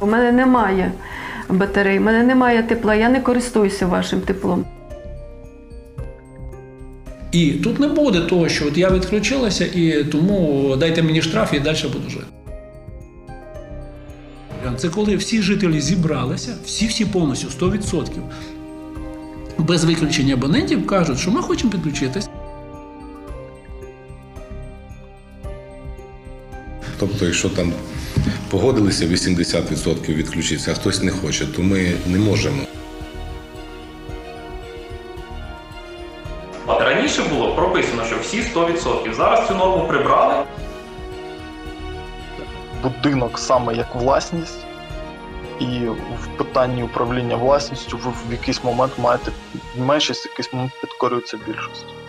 У мене немає батарей, у мене немає тепла, я не користуюся вашим теплом. І тут не буде того, що от я відключилася, і тому дайте мені штраф і далі буду жити. Це коли всі жителі зібралися, всі-всі повністю 100%, без виключення абонентів кажуть, що ми хочемо підключитись. Тобто, якщо там погодилися 80% відключитися, а хтось не хоче, то ми не можемо. От раніше було прописано, що всі 100%. Зараз цю норму прибрали. будинок саме як власність, і в питанні управління власністю ви в якийсь момент маєте меншість, в якийсь момент підкорюється більшості.